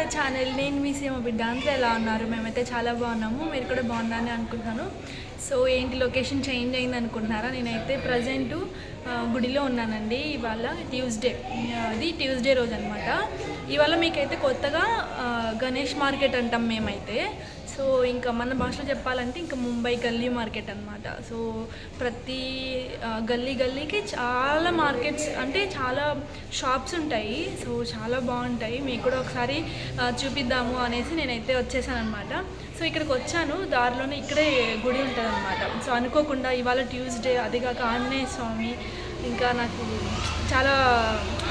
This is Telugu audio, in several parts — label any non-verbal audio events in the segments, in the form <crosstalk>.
ద ఛానల్ నేను మీ సీమ బిడ్డ అంతా ఎలా ఉన్నారు? మేమైతే చాలా బాగున్నాము. మీరు కూడా బాగున్నారని అనుకుంటున్నాను. సో ఏంటి లొకేషన్ చేంజ్ అయింది అనుకుంటున్నారా? నేనైతే ప్రజెంట్ గుడిలో ఉన్నానండి. ఇవాళ ట్యూస్డే. అది ట్యూస్డే రోజు అనమాట ఇవాళ మీకైతే కొత్తగా గణేష్ మార్కెట్ అంటాం మేమైతే. సో ఇంకా మన భాషలో చెప్పాలంటే ఇంకా ముంబై గల్లీ మార్కెట్ అనమాట సో ప్రతి గల్లీ గల్లీకి చాలా మార్కెట్స్ అంటే చాలా షాప్స్ ఉంటాయి. సో చాలా బాగుంటాయి. మీకు కూడా ఒకసారి చూపిద్దాము అనేసి నేనైతే వచ్చేసాను అనమాట సో ఇక్కడికి వచ్చాను. దారిలోనే ఇక్కడే గుడి ఉంటుంది అనమాట సో అనుకోకుండా ఇవాళ ట్యూస్డే అది కాక ఆంజనేయ స్వామి ఇంకా నాకు చాలా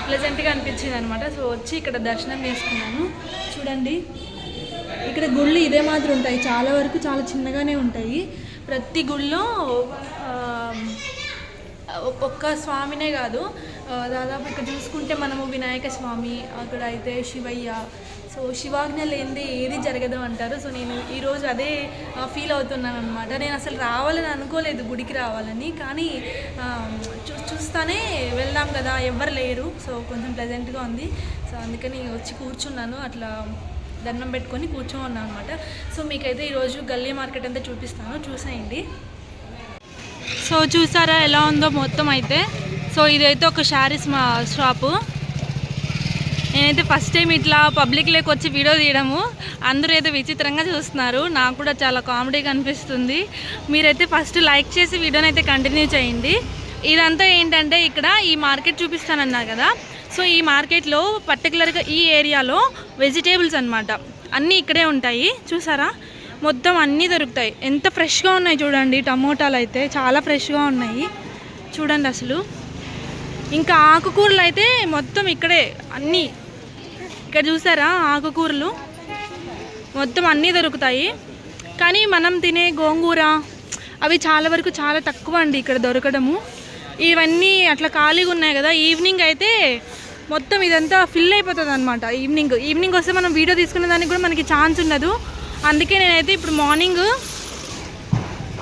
ప్లెజెంట్గా అనిపించింది అనమాట సో వచ్చి ఇక్కడ దర్శనం చేసుకున్నాను. చూడండి. ఇక్కడ గుళ్ళు ఇదే మాదిరి ఉంటాయి. చాలా వరకు చాలా చిన్నగానే ఉంటాయి. ప్రతి గుళ్ళో ఒక్క స్వామినే కాదు. దాదాపు ఇక్కడ చూసుకుంటే మనము వినాయక స్వామి అక్కడ అయితే శివయ్య. సో శివాజ్ఞ లేనిదే ఏది జరగదు అంటారు. సో నేను ఈరోజు అదే ఫీల్ అవుతున్నాను అనమాట నేను అసలు రావాలని అనుకోలేదు గుడికి రావాలని. కానీ చూ చూస్తానే వెళ్దాం కదా. ఎవ్వరు లేరు. సో కొంచెం ప్లెజెంట్గా ఉంది. సో అందుకని వచ్చి కూర్చున్నాను. అట్లా దండం పెట్టుకొని కూర్చొని ఉన్నాను అనమాట సో మీకైతే ఈరోజు గల్లీ మార్కెట్ అంతా చూపిస్తాను. చూసేయండి. సో చూసారా ఎలా ఉందో మొత్తం అయితే. సో ఇదైతే ఒక శారీస్ మా షాపు. నేనైతే ఫస్ట్ టైం ఇట్లా పబ్లిక్లోకి వచ్చి వీడియో తీయడము. అందరూ ఏదో విచిత్రంగా చూస్తున్నారు. నాకు కూడా చాలా కామెడీగా అనిపిస్తుంది మీరైతే ఫస్ట్ లైక్ చేసి వీడియోని అయితే కంటిన్యూ చేయండి. ఇదంతా ఏంటంటే ఇక్కడ ఈ మార్కెట్ చూపిస్తానన్నారు కదా. సో ఈ మార్కెట్లో పర్టికులర్గా ఈ ఏరియాలో వెజిటేబుల్స్ అనమాట అన్నీ ఇక్కడే ఉంటాయి. చూసారా? మొత్తం అన్నీ దొరుకుతాయి. ఎంత ఫ్రెష్గా ఉన్నాయి చూడండి. టమోటాలు అయితే చాలా ఫ్రెష్గా ఉన్నాయి. చూడండి అసలు. ఇంకా ఆకుకూరలు అయితే మొత్తం ఇక్కడే అన్నీ. ఇక్కడ చూసారా ఆకుకూరలు? మొత్తం అన్నీ దొరుకుతాయి. కానీ మనం తినే గోంగూర అవి చాలా వరకు చాలా తక్కువ అండి ఇక్కడ దొరకడము. ఇవన్నీ అట్లా ఖాళీగా ఉన్నాయి కదా. ఈవినింగ్ అయితే మొత్తం ఇదంతా ఫిల్ అయిపోతుంది అనమాట ఈవినింగ్ ఈవినింగ్ వస్తే మనం వీడియో తీసుకునే దానికి కూడా మనకి ఛాన్స్ ఉండదు. అందుకే నేనైతే ఇప్పుడు మార్నింగ్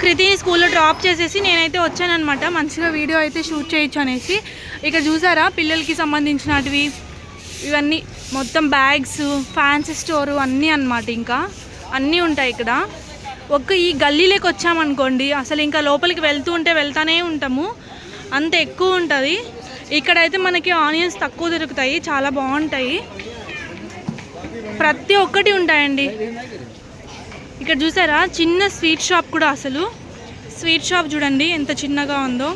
కృతిని స్కూల్లో డ్రాప్ చేసేసి నేనైతే వచ్చానమాట మంచిగా వీడియో అయితే షూట్ చేయొచ్చు అనేసి. ఇక చూసారా పిల్లలకి సంబంధించినటివి ఇవన్నీ మొత్తం బ్యాగ్స్ ఫ్యాన్సీ స్టోరు అన్నీ అన్నమాట ఇంకా. అన్నీ ఉంటాయి ఇక్కడ. ఒక్క ఈ గల్లీలోకి వచ్చామనుకోండి అసలు ఇంకా లోపలికి వెళ్తూ ఉంటే వెళ్తానే ఉంటాము. అంత ఎక్కువ ఉంటుంది. ఇక్కడైతే మనకి ఆనియన్స్ తక్కువ దొరుకుతాయి చాలా బాగుంటాయి. ప్రతి ఒక్కటి ఉంటాయండి. ఇక్కడ చూసారా? చిన్న స్వీట్ షాప్ కూడా అసలు. స్వీట్ షాప్ చూడండి ఎంత చిన్నగా ఉందో.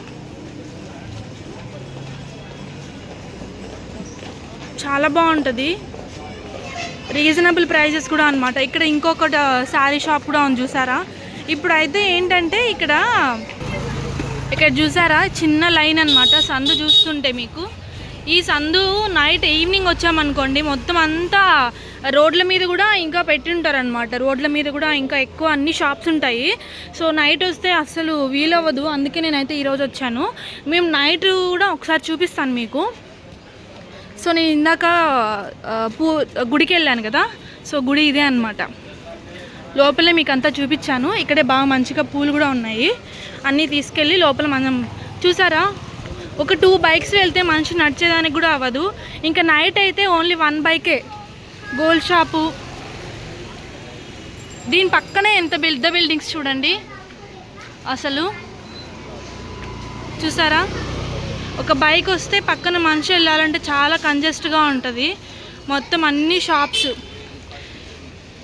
చాలా బాగుంటుంది. రీజనబుల్ ప్రైజెస్ కూడా అనమాట ఇక్కడ ఇంకొకటి శారీ షాప్ కూడా ఉంది చూసారా? ఇప్పుడు అయితే ఏంటంటే ఇక్కడ ఇక్కడ చూసారా? చిన్న లైన్ అన్నమాట. సందు చూస్తుంటే మీకు. ఈ సందు నైట్ ఈవినింగ్ వచ్చామనుకోండి మొత్తం అంతా రోడ్ల మీద కూడా ఇంకా పెట్టింటారనమాట రోడ్ల మీద కూడా ఇంకా ఎక్కువ అన్ని షాప్స్ ఉంటాయి. సో నైట్ వస్తే అస్సలు వీలవ్వదు. అందుకే నేనైతే ఈరోజు వచ్చాను. మేము నైట్ కూడా ఒకసారి చూపిస్తాను మీకు. సో నేను ఇందాక పూ గుడికి వెళ్ళాను కదా? సో గుడి ఇదే అనమాట లోపలే మీకు అంతా చూపించాను. ఇక్కడే బాగా మంచిగా పూలు కూడా ఉన్నాయి. అన్నీ తీసుకెళ్ళి లోపల మనం చూసారా? ఒక టూ బైక్స్ వెళ్తే మనిషి నడిచేదానికి కూడా అవ్వదు. ఇంకా నైట్ అయితే ఓన్లీ వన్ బైకే గోల్డ్ షాపు దీని పక్కనే ఎంత పెద్ద బిల్డింగ్స్ చూడండి. అసలు చూసారా? ఒక బైక్ వస్తే పక్కన మనిషి వెళ్ళాలంటే చాలా కంజెస్ట్గా ఉంటుంది. మొత్తం అన్ని షాప్స్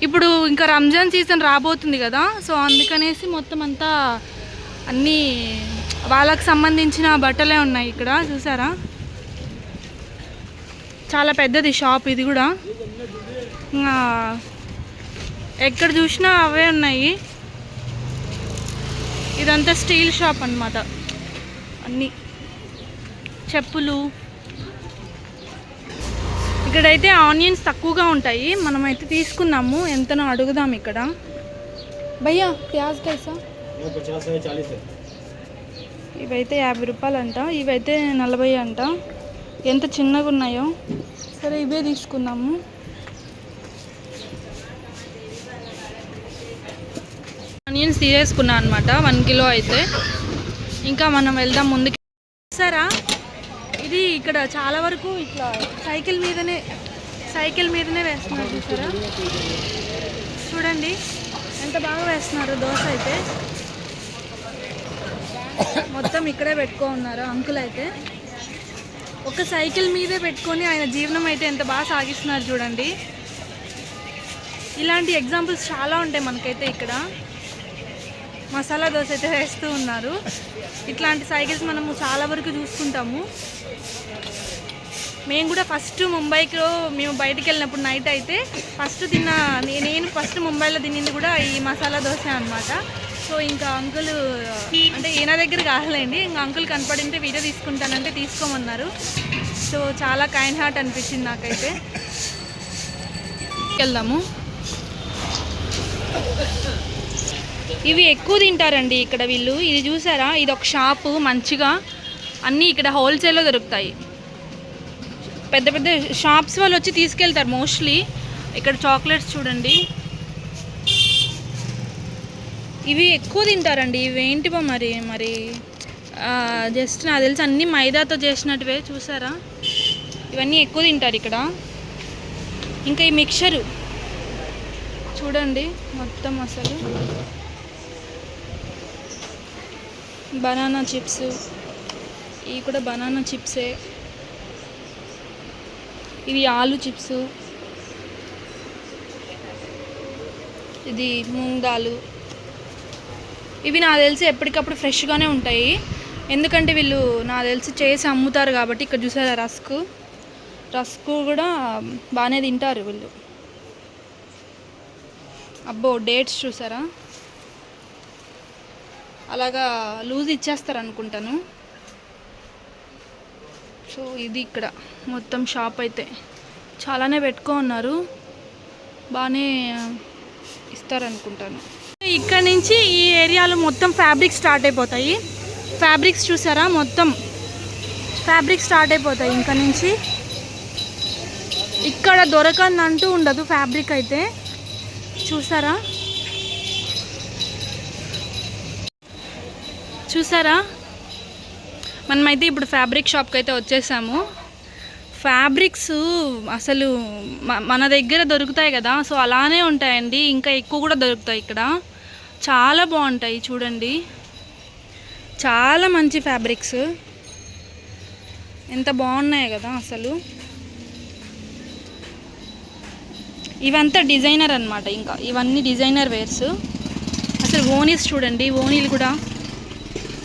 ఇప్పుడు ఇంకా రంజాన్ సీజన్ రాబోతుంది కదా. సో అందుకనేసి మొత్తం అంతా అన్నీ వాళ్ళకు సంబంధించిన బట్టలే ఉన్నాయి ఇక్కడ చూసారా? చాలా పెద్దది షాప్ ఇది కూడా. ఇంకా ఎక్కడ చూసినా అవే ఉన్నాయి. ఇదంతా స్టీల్ షాప్ అన్నమాట. అన్నీ. చెప్పులు. ఇక్కడైతే ఆనియన్స్ తక్కువగా ఉంటాయి. మనమైతే తీసుకుందాము. ఎంతనో అడుగుదాం ఇక్కడ. భయ్యా ప్యాజ్ కైసా ఇవైతే యాభై రూపాయలు అంట ఇవైతే నలభై అంట. ఎంత చిన్నగా ఉన్నాయో. సరే ఇవే తీసుకుందాము. ఆనియన్స్ తీసేసుకున్నా అనమాట వన్ కిలో అయితే. ఇంకా మనం వెళ్దాం ముందుకు. సరా ఇది ఇక్కడ చాలా వరకు ఇట్లా సైకిల్ మీదనే సైకిల్ మీదనే వేస్తున్నారు చూసారా? చూడండి ఎంత బాగా వేస్తున్నారు దోశ అయితే. మొత్తం ఇక్కడే పెట్టుకో ఉన్నారు అంకుల్ అయితే ఒక సైకిల్ మీదే పెట్టుకొని ఆయన జీవనం అయితే ఎంత బాగా సాగిస్తున్నారు చూడండి. ఇలాంటి ఎగ్జాంపుల్స్ చాలా ఉంటాయి మనకైతే ఇక్కడ. మసాలా దోశ అయితే వేస్తూ ఉన్నారు. ఇట్లాంటి సైకిల్స్ మనము చాలా వరకు చూసుకుంటాము. మేము కూడా ఫస్ట్ ముంబైలో మేము బయటికి వెళ్ళినప్పుడు నైట్ అయితే ఫస్ట్ తిన్న నేను ఫస్ట్ ముంబైలో తినింది కూడా ఈ మసాలా దోశ అనమాట సో ఇంకా అంకుల్ అంటే ఈయన దగ్గర కాదులేండి ఇంకా అంకుల్ కనపడింటే వీడియో తీసుకుంటానంటే తీసుకోమన్నారు. సో చాలా కైండ్ హార్ట్ అనిపించింది నాకైతే. వెళ్దాము. ఇవి ఎక్కువ తింటారండి ఇక్కడ వీళ్ళు. ఇది చూసారా? ఇది ఒక షాపు మంచిగా. అన్నీ ఇక్కడ హోల్సేల్లో దొరుకుతాయి. పెద్ద పెద్ద షాప్స్ వాళ్ళు వచ్చి తీసుకెళ్తారు మోస్ట్లీ ఇక్కడ చాక్లెట్స్ చూడండి. ఇవి ఎక్కువ తింటారండి. ఇవి ఏంటివో మరి మరి జస్ట్ నాకు తెలిసి అన్నీ మైదాతో చేసినట్టువే చూసారా? ఇవన్నీ ఎక్కువ తింటారు ఇక్కడ. ఇంకా ఈ మిక్చరు. చూడండి మొత్తం అసలు. Banana chips. ఇవి కూడా బనానా చిప్సే. ఇవి ఆలు చిప్స్. ఇది మూంగ్ దాలు. ఇవి నాకు తెలిసి ఎప్పటికప్పుడు ఫ్రెష్గానే ఉంటాయి. ఎందుకంటే వీళ్ళు నాకు తెలిసి చేసి అమ్ముతారు కాబట్టి ఇక్కడ చూసారా రస్క్? రస్క్ కూడా బాగానే తింటారు వీళ్ళు. అబ్బో డేట్స్ చూసారా? అలాగా లూజ్ ఇచ్చేస్తారు అనుకుంటాను. సో ఇది ఇక్కడ మొత్తం షాప్ అయితే. చాలానే పెట్టుకో ఉన్నారు బాగానే ఇస్తారనుకుంటాను. ఇక్కడ నుంచి ఈ ఏరియాలో మొత్తం ఫ్యాబ్రిక్ స్టార్ట్ అయిపోతాయి. ఫ్యాబ్రిక్స్ చూసారా? మొత్తం ఫ్యాబ్రిక్ స్టార్ట్ అయిపోతాయి ఇంకా నుంచి. ఇక్కడ దొరకనంటూ ఉండదు ఫ్యాబ్రిక్ అయితే. చూసారా? చూసారా? మనమైతే ఇప్పుడు ఫ్యాబ్రిక్ షాప్కి అయితే వచ్చేసాము. ఫ్యాబ్రిక్స్ అసలు మన దగ్గర దొరుకుతాయి కదా సో అలానే ఉంటాయండి. ఇంకా ఎక్కువ కూడా దొరుకుతాయి ఇక్కడ. చాలా బాగుంటాయి చూడండి. చాలా మంచి ఫ్యాబ్రిక్స్. ఎంత బాగున్నాయి కదా అసలు. ఇవంతా డిజైనర్ అన్నమాట ఇంకా. ఇవన్నీ డిజైనర్ వేర్స్. అసలు ఓనీస్ చూడండి ఓనీలు కూడా.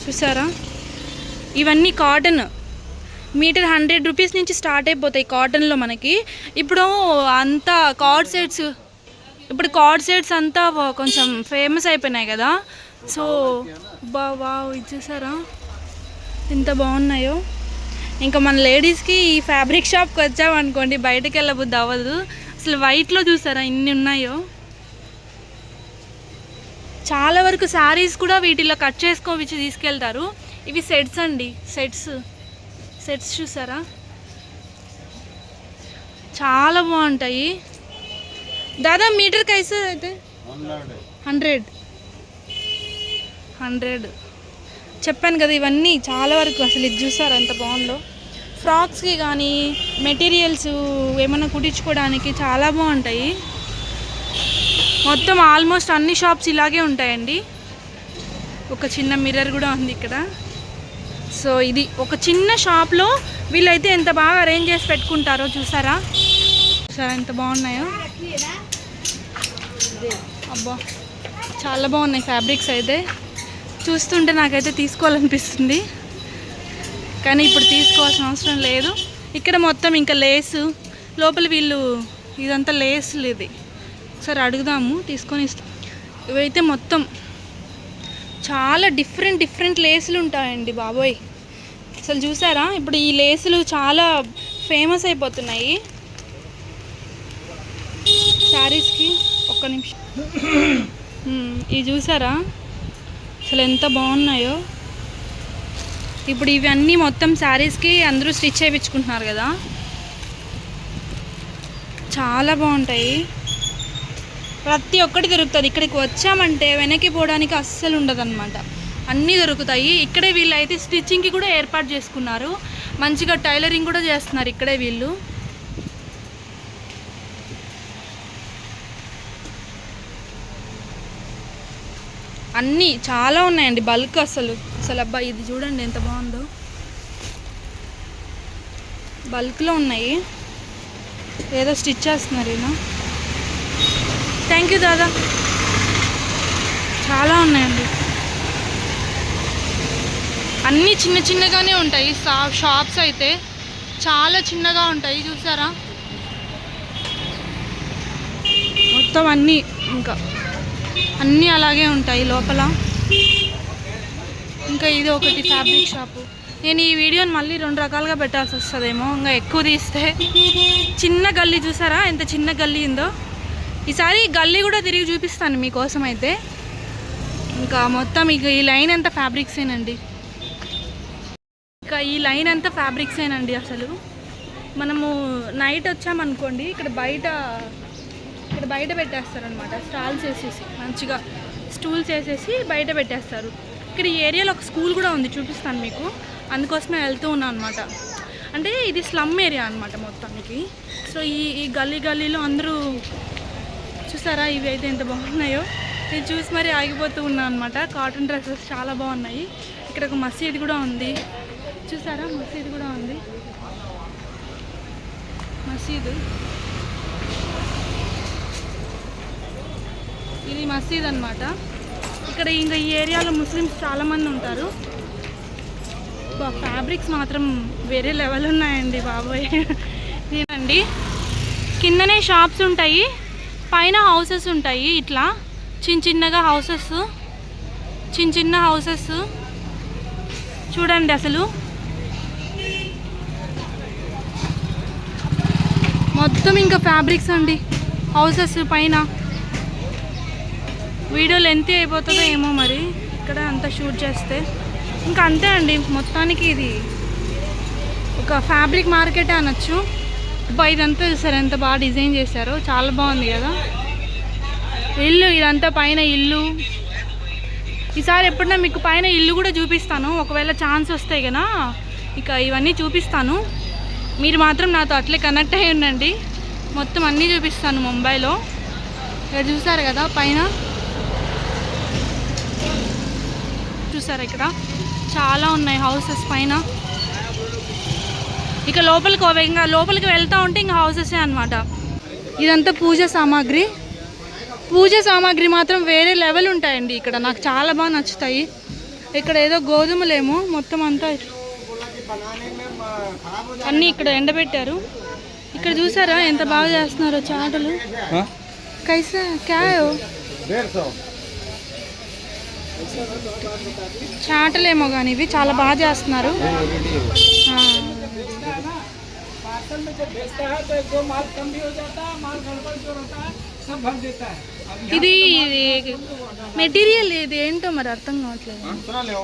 చూసారా? ఇవన్నీ కాటన్. మీటర్ హండ్రెడ్ రూపీస్ నుంచి స్టార్ట్ అయిపోతాయి కాటన్లో మనకి. ఇప్పుడు అంతా కార్డ్ సెట్స్ ఇప్పుడు కార్డ్ సెట్స్ అంతా కొంచెం ఫేమస్ అయిపోయినాయి కదా. సో బా వావ్ ఇది చూసారా? ఎంత బాగున్నాయో. ఇంకా మన లేడీస్కి ఈ ఫ్యాబ్రిక్ షాప్కి వచ్చామనుకోండి బయటకు వెళ్ళబుద్ది అవ్వదు. అసలు వైట్లో చూసారా ఇన్ని ఉన్నాయో. చాలా వరకు శారీస్ కూడా వీటిలో కట్ చేసుకోవిచ్చి తీసుకెళ్తారు. ఇవి సెట్స్ అండి సెట్స్. సెట్స్ చూసారా? చాలా బాగుంటాయి. దాదా మీటర్ కైసే అయితే? హండ్రెడ్. హండ్రెడ్. చెప్పాను కదా ఇవన్నీ చాలా వరకు అసలు ఇది చూసారు ఎంత బాగుందో? ఫ్రాక్స్కి కానీ మెటీరియల్స్ ఏమైనా కుట్టించుకోవడానికి చాలా బాగుంటాయి. మొత్తం ఆల్మోస్ట్ అన్ని షాప్స్ ఇలాగే ఉంటాయండి. ఒక చిన్న మిర్రర్ కూడా ఉంది ఇక్కడ. సో ఇది ఒక చిన్న షాప్లో వీళ్ళైతే ఎంత బాగా అరేంజ్ చేసి పెట్టుకుంటారో చూసారా? చూసారా ఎంత బాగున్నాయో? అబ్బా చాలా బాగున్నాయి ఫ్యాబ్రిక్స్ అయితే. చూస్తుంటే నాకైతే తీసుకోవాలనిపిస్తుంది. కానీ ఇప్పుడు తీసుకోవాల్సిన అవసరం లేదు. ఇక్కడ మొత్తం ఇంకా లేసు. లోపల వీళ్ళు ఇదంతా లేసులు ఇది. ఒకసారి అడుగుదాము తీసుకొని ఇస్తాం. ఇవైతే మొత్తం చాలా డిఫరెంట్ డిఫరెంట్ లేసులు ఉంటాయండి బాబోయ్. అసలు చూసారా? ఇప్పుడు ఈ లేసులు చాలా ఫేమస్ అయిపోతున్నాయి. శారీస్కి ఒక్క నిమిషం. ఇవి చూసారా? అసలు ఎంత బాగున్నాయో. ఇప్పుడు ఇవన్నీ మొత్తం శారీస్కి అందరూ స్టిచ్ చేయించుకుంటున్నారు కదా. చాలా బాగుంటాయి. ప్రతి ఒక్కటి దొరుకుతుంది. ఇక్కడికి వచ్చామంటే వెనక్కి పోవడానికి అస్సలు ఉండదన్నమాట. అన్నీ దొరుకుతాయి. ఇక్కడే వీళ్ళు అయితే స్టిచ్చింగ్కి కూడా ఏర్పాటు చేసుకున్నారు. మంచిగా టైలరింగ్ కూడా చేస్తున్నారు ఇక్కడే వీళ్ళు. అన్నీ చాలా ఉన్నాయండి బల్క్ అసలు. అసలు అబ్బా ఇది చూడండి ఎంత బాగుందో. బల్క్లో ఉన్నాయి. ఏదో స్టిచ్ చేస్తున్నారు ఈయన. థ్యాంక్ యూ దాదా. చాలా ఉన్నాయండి. అన్నీ చిన్న చిన్నగానే ఉంటాయి. షా- షాప్స్ అయితే చాలా చిన్నగా ఉంటాయి చూసారా? మొత్తం అన్నీ ఇంకా అన్నీ అలాగే ఉంటాయి లోపల. ఇంకా ఇది ఒకటి ఫ్యాబ్రిక్ షాపు నేను ఈ వీడియోని మళ్ళీ రెండు రకాలుగా పెట్టాల్సి వస్తుందేమో. ఇంకా ఎక్కువ తీస్తే. చిన్న గల్లీ చూసారా? ఎంత చిన్న గల్లీ ఉందో. ఈసారి గల్లీ కూడా తిరిగి చూపిస్తాను మీకోసం అయితే ఇంకా మొత్తం ఇక ఈ లైన్ అంతా ఫ్యాబ్రిక్సేనండి ఇంకా ఈ లైన్ అంతా ఫ్యాబ్రిక్సేనండి అసలు. మనము నైట్ వచ్చామనుకోండి ఇక్కడ బయట ఇక్కడ బయట పెట్టేస్తారనమాట స్టాల్స్ వేసేసి మంచిగా స్టూల్స్ వేసేసి బయట పెట్టేస్తారు. ఇక్కడ ఈ ఏరియాలో ఒక స్కూల్ కూడా ఉంది చూపిస్తాను మీకు. అందుకోసమే వెళ్తూ ఉన్నాను అనమాట అంటే ఇది స్లమ్ ఏరియా అనమాట మొత్తానికి. సో ఈ ఈ గల్లీ గల్లీలో అందరూ చూసారా ఇవి అయితే ఎంత బాగున్నాయో? ఇది చూసి మరి ఆగిపోతూ ఉన్నాను అనమాట కాటన్ డ్రెస్సెస్ చాలా బాగున్నాయి. ఇక్కడ ఒక మసీద్ కూడా ఉంది. చూసారా? మసీద్ కూడా ఉంది. మసీదు. ఇది మసీద్ అనమాట ఇక్కడ ఇంకా ఈ ఏరియాలో ముస్లిమ్స్ చాలామంది ఉంటారు. ఫ్యాబ్రిక్స్ మాత్రం వేరే లెవెల్ ఉన్నాయండి బాబోయ్. నేనండి కిందనే షాప్స్ ఉంటాయి పైన హౌసెస్ ఉంటాయి ఇట్లా. చిన్న చిన్నగా హౌసెస్ చిన్న చిన్న హౌసెస్. చూడండి అసలు. మొత్తం ఇంకా ఫ్యాబ్రిక్స్ అండి. హౌసెస్ పైన. వీడియో లెంత్ అయిపోతుందో ఏమో మరి. ఇక్కడ అంతా షూట్ చేస్తే. ఇంకా అంతే అండి మొత్తానికి ఇది. ఒక ఫ్యాబ్రిక్ మార్కెటే అనొచ్చు. అబ్బా ఇదంతా చూసారు ఎంత బాగా డిజైన్ చేశారో. చాలా బాగుంది కదా. ఇల్లు ఇదంతా పైన ఇల్లు. ఈసారి ఎప్పుడన్నా మీకు పైన ఇల్లు కూడా చూపిస్తాను. ఒకవేళ ఛాన్స్ వస్తే కదా. ఇక ఇవన్నీ చూపిస్తాను. మీరు మాత్రం నాతో అట్లే కనెక్ట్ అయ్యి ఉండండి. మొత్తం అన్నీ చూపిస్తాను ముంబైలో. ఇక్కడ చూసారు కదా పైన. చూసారు ఇక్కడ. చాలా ఉన్నాయి హౌసెస్ పైన. ఇక లోపలికి ఇంకా లోపలికి వెళ్తూ ఉంటే ఇంకా హౌసెసే అనమాట ఇదంతా పూజ సామాగ్రి. పూజ సామాగ్రి మాత్రం వేరే లెవెల్ ఉంటాయండి ఇక్కడ. నాకు చాలా బాగా నచ్చుతాయి. ఇక్కడ ఏదో గోధుమలేమో మొత్తం అంతా అన్నీ ఇక్కడ ఎండబెట్టారు. ఇక్కడ చూసారా ఎంత బాగా చేస్తున్నారో చాటలు. కైసా క్యాయో చాటలేమో కానీ ఇవి చాలా బాగా చేస్తున్నారు ఆ. पार्सल में जब भेजता है तो एक दो माल कम भी हो जाता है माल गड़बड़ जो रहता है सब भर देता है अब ఇది ఇది మెటీరియల్ ఇది ఏంటో మరి అర్థం కావట్లేదు दूसरा ले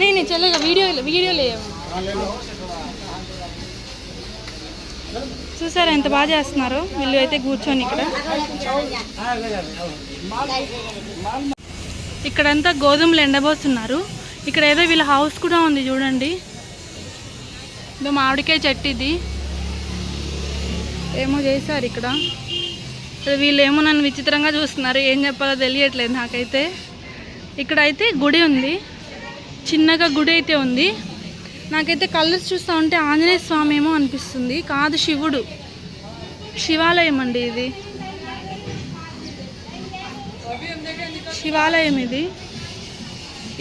నేను చెల్లెగా వీడియో వీడియో లేవు ले लो చూసారా ఎంత బాగా చేస్తున్నారు? వీళ్ళు అయితే కూర్చొని ఇక్కడ. ఇక్కడంతా గోధుమలు ఎండబోస్తున్నారు. ఇక్కడ ఏదో వీళ్ళ హౌస్ కూడా ఉంది చూడండి. ఇదో మామిడికాయ చెట్టు ఇది. ఏమో చేశారు ఇక్కడ. ఇక్కడ వీళ్ళు ఏమో నన్ను విచిత్రంగా చూస్తున్నారు. ఏం చెప్పాలో తెలియట్లేదు నాకైతే. ఇక్కడ అయితే గుడి ఉంది. చిన్నగా గుడి అయితే ఉంది. నాకైతే కలర్స్ చూస్తూ ఉంటే ఆంజనేయ స్వామి ఏమో అనిపిస్తుంది. కాదు శివుడు. శివాలయం అండి ఇది. శివాలయం ఇది.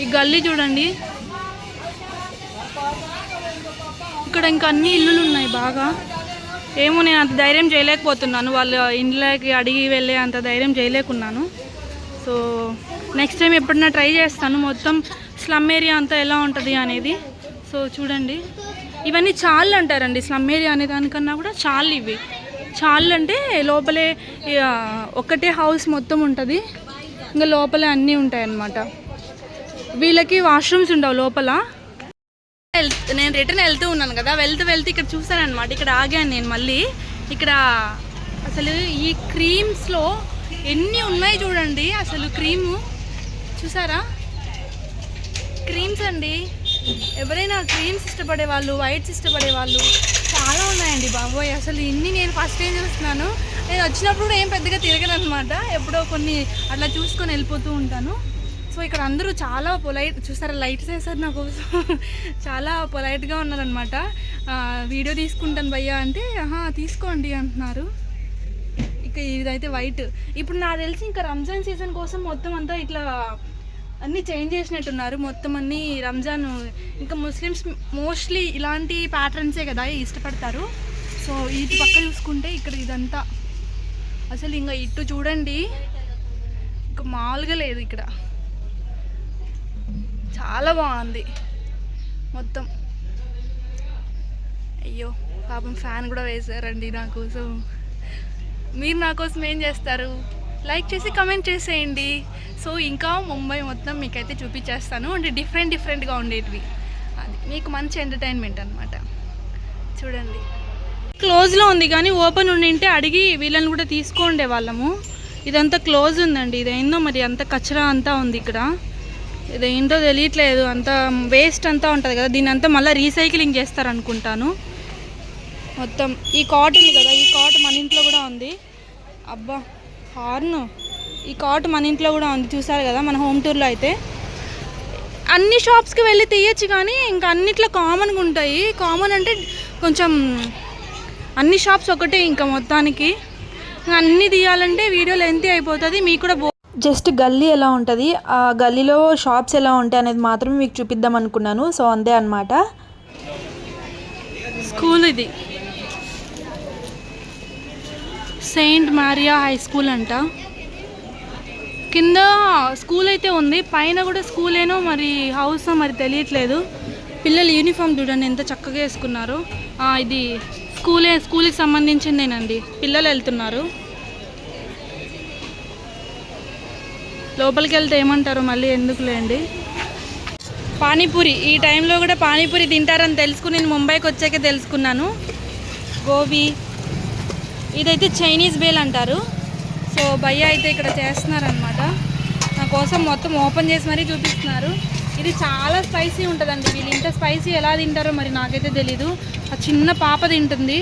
ఈ గల్లీ చూడండి. ఇక్కడ ఇంకా అన్ని ఇల్లులు ఉన్నాయి బాగా. ఏమో నేను అంత ధైర్యం చేయలేకపోతున్నాను. వాళ్ళ ఇండ్లకి అడిగి వెళ్ళే అంత ధైర్యం చేయలేకున్నాను. సో నెక్స్ట్ టైం ఎప్పుడన్నా ట్రై చేస్తాను. మొత్తం స్లమ్ ఏరియా అంతా ఎలా ఉంటుంది అనేది. సో చూడండి. ఇవన్నీ చాళ్ళు అంటారండి. స్లమ్ ఏరియా అనే దానికన్నా కూడా చాళ్ళు ఇవి. చాళ్ళు అంటే లోపలే ఒకటే హౌస్ మొత్తం ఉంటుంది. ఇంకా లోపలే అన్నీ ఉంటాయి అన్నమాట వీళ్ళకి వాష్రూమ్స్ ఉండవు లోపల. నేను రిటర్న్ వెళ్తూ ఉన్నాను కదా. వెళ్తూ వెళ్తూ ఇక్కడ చూసాను అనమాట ఇక్కడ ఆగాను నేను మళ్ళీ. ఇక్కడ అసలు ఈ క్రీమ్స్లో ఎన్ని ఉన్నాయి చూడండి. అసలు క్రీము. చూసారా? క్రీమ్స్ అండి. ఎవరైనా క్రీమ్స్ ఇష్టపడే వాళ్ళు వైట్స్ ఇష్టపడే వాళ్ళు చాలా ఉన్నాయండి బాబోయ్. అసలు ఇన్ని నేను ఫస్ట్ టైం చూస్తున్నాను. నేను వచ్చినప్పుడు కూడా ఏం పెద్దగా తిరగను అనమాట ఎప్పుడో కొన్ని అట్లా చూసుకొని వెళ్ళిపోతూ ఉంటాను. సో ఇక్కడ అందరూ చాలా పొలైట్ చూసారా లైట్స్ వేసారు నా కోసం. <laughs> చాలా పొలైట్గా ఉన్నారనమాట వీడియో తీసుకుంటాను భయ్యా అంటే ఆహా తీసుకోండి అంటున్నారు. ఇక ఇదైతే వైట్ ఇప్పుడు నాకు తెలిసి ఇంకా రంజాన్ సీజన్ కోసం మొత్తం అంతా ఇట్లా అన్నీ చేంజ్ చేసినట్టున్నారు. మొత్తం అన్నీ రంజాన్ ఇంకా ముస్లిమ్స్ మోస్ట్లీ ఇలాంటి ప్యాటర్న్సే కదా ఇష్టపడతారు. సో ఇటు పక్క చూసుకుంటే ఇక్కడ ఇదంతా. అసలు ఇంకా ఇటు చూడండి. ఇంకా మామూలుగా లేదు ఇక్కడ. చాలా బాగుంది. మొత్తం. అయ్యో పాపం ఫ్యాన్ కూడా వేసారండి నా కోసం మీరు నా కోసం ఏం చేస్తారు? లైక్ చేసి కమెంట్ చేసేయండి. సో ఇంకా ముంబై మొత్తం మీకైతే చూపించేస్తాను. అంటే డిఫరెంట్ డిఫరెంట్గా ఉండేటివి. అది మీకు మంచి ఎంటర్టైన్మెంట్ అనమాట చూడండి. క్లోజ్లో ఉంది కానీ ఓపెన్ ఉండింటే అడిగి వీళ్ళని కూడా తీసుకోండే వాళ్ళము. ఇదంతా క్లోజ్ ఉందండి. ఇదేందో మరి అంత కచరా అంతా ఉంది ఇక్కడ. ఇదేంటో తెలియట్లేదు. అంత వేస్ట్ అంతా ఉంటుంది కదా. దీని అంతా మళ్ళీ రీసైక్లింగ్ చేస్తారు అనుకుంటాను మొత్తం ఈ కాట్ ఉంది కదా. ఈ కాట్ మన ఇంట్లో కూడా ఉంది. అబ్బా! హార్న్. ఈ కాట్ మన ఇంట్లో కూడా ఉంది చూసారు కదా మన హోమ్ టూర్లో అయితే. అన్ని షాప్స్కి వెళ్ళి తీయచ్చు కానీ ఇంకా అన్నిట్లో కామన్గా ఉంటాయి. కామన్ అంటే కొంచెం అన్ని షాప్స్ ఒకటే ఇంకా మొత్తానికి. అన్నీ తీయాలంటే వీడియో లెంతీ అయిపోతుంది మీకు కూడా బో జస్ట్ గల్లీ ఎలా ఉంటుంది? ఆ గల్లీలో షాప్స్ ఎలా ఉంటాయి అనేది మాత్రమే మీకు చూపిద్దాం అనుకున్నాను. సో అంతే అనమాట స్కూల్ ఇది. సెయింట్ మారియా హై స్కూల్ అంట. కింద స్కూల్ అయితే ఉంది పైన కూడా స్కూలేనో మరి హౌస్ మరి తెలియట్లేదు. పిల్లలు యూనిఫామ్ చూడండి ఎంత చక్కగా వేసుకున్నారు. ఇది స్కూలే స్కూల్కి సంబంధించిందేనండి. పిల్లలు వెళ్తున్నారు. లోపలికి వెళ్తే ఏమంటారు మళ్ళీ ఎందుకులేండి. పానీపూరి ఈ టైంలో కూడా పానీపూరి తింటారని తెలుసుకుని నేను ముంబైకి వచ్చాక తెలుసుకున్నాను. గోబీ ఇదైతే చైనీస్ బేల్ అంటారు. సో భయ్య అయితే ఇక్కడ చేస్తున్నారనమాట నా కోసం మొత్తం ఓపెన్ చేసి మరీ చూపిస్తున్నారు. ఇది చాలా స్పైసీ ఉంటుందండి. వీళ్ళు ఇంత స్పైసీ ఎలా తింటారో మరి నాకైతే తెలీదు. ఆ చిన్న పాప తింటుంది.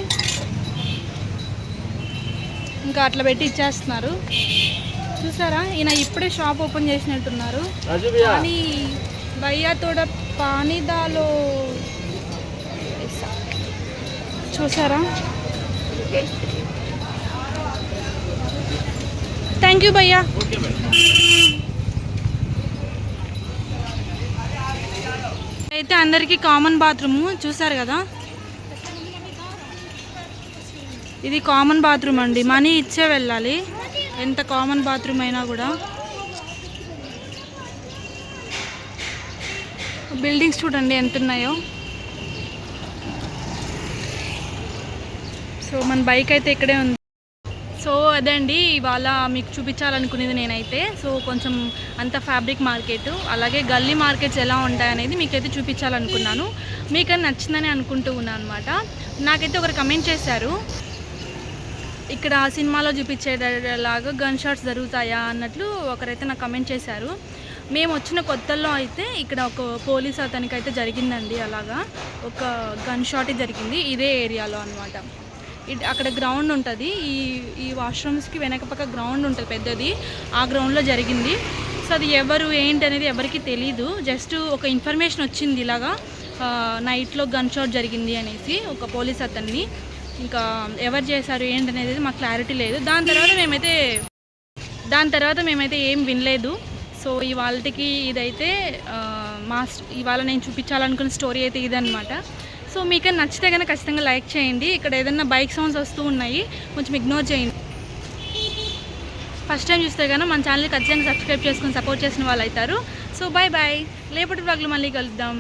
ఇంకా అట్లా పెట్టి ఇచ్చేస్తున్నారు. చూసారా? ఈయన ఇప్పుడే షాప్ ఓపెన్ చేసినట్టున్నారు. కానీ భయ్యా తోడ పానీ దాలో చూసారా? థ్యాంక్ యూ భయ్యా. అయితే అందరికీ కామన్ బాత్రూమ్ చూసారు కదా? ఇది కామన్ బాత్రూమ్ అండి. మనీ ఇచ్చే వెళ్ళాలి. ఎంత కామన్ బాత్రూమ్ అయినా కూడా. బిల్డింగ్స్ చూడండి ఎంత ఉన్నాయో. సో మన బైక్ అయితే ఇక్కడే ఉంది. సో అదే అండి ఇవాళ మీకు చూపించాలనుకునేది నేనైతే. సో కొంచెం అంత ఫ్యాబ్రిక్ మార్కెట్. అలాగే గల్లీ మార్కెట్స్ ఎలా ఉంటాయనేది మీకైతే చూపించాలనుకున్నాను. మీకు అది నచ్చిందని అనుకుంటూ ఉన్నాను అనమాట నాకైతే ఒకరు కమెంట్ చేశారు. ఇక్కడ సినిమాలో చూపించేలాగా గన్ షాట్స్ జరుగుతాయా అన్నట్లు ఒకరైతే నాకు కమెంట్ చేశారు. మేము వచ్చిన కొత్తల్లో అయితే ఇక్కడ ఒక పోలీస్ అతనికి అయితే జరిగిందండి. అలాగా ఒక గన్ షాట్ జరిగింది. ఇదే ఏరియాలో అనమాట అక్కడ గ్రౌండ్ ఉంటుంది. ఈ ఈ వాష్రూమ్స్కి వెనక పక్క గ్రౌండ్ ఉంటుంది పెద్దది. ఆ గ్రౌండ్లో జరిగింది. సో అది ఎవరు ఏంటి అనేది ఎవరికి తెలీదు. జస్ట్ ఒక ఇన్ఫర్మేషన్ వచ్చింది ఇలాగా. నైట్లో గన్ షాట్ జరిగింది అనేసి ఒక పోలీస్ అతన్ని. ఇంకా ఎవరు చేశారు ఏంటి అనేది మాకు క్లారిటీ లేదు. దాని తర్వాత మేమైతే దాని తర్వాత మేమైతే ఏం వినలేదు. సో ఇవాళకి ఇదైతే మా ఇవాళ నేను చూపించాలనుకున్న స్టోరీ అయితే ఇదనమాట సో మీకు నచ్చితే కనుక ఖచ్చితంగా లైక్ చేయండి. ఇక్కడ ఏదైనా బైక్ సౌండ్స్ వస్తూ ఉన్నాయి. కొంచెం ఇగ్నోర్ చేయండి. ఫస్ట్ టైం చూస్తే కనుక మన ఛానల్ ఖచ్చితంగా సబ్స్క్రైబ్ చేసుకొని సపోర్ట్ చేసిన వాళ్ళు అవుతారు. సో బాయ్ బాయ్ లేపటి బ్లాగ్లో మళ్ళీ కలుద్దాం.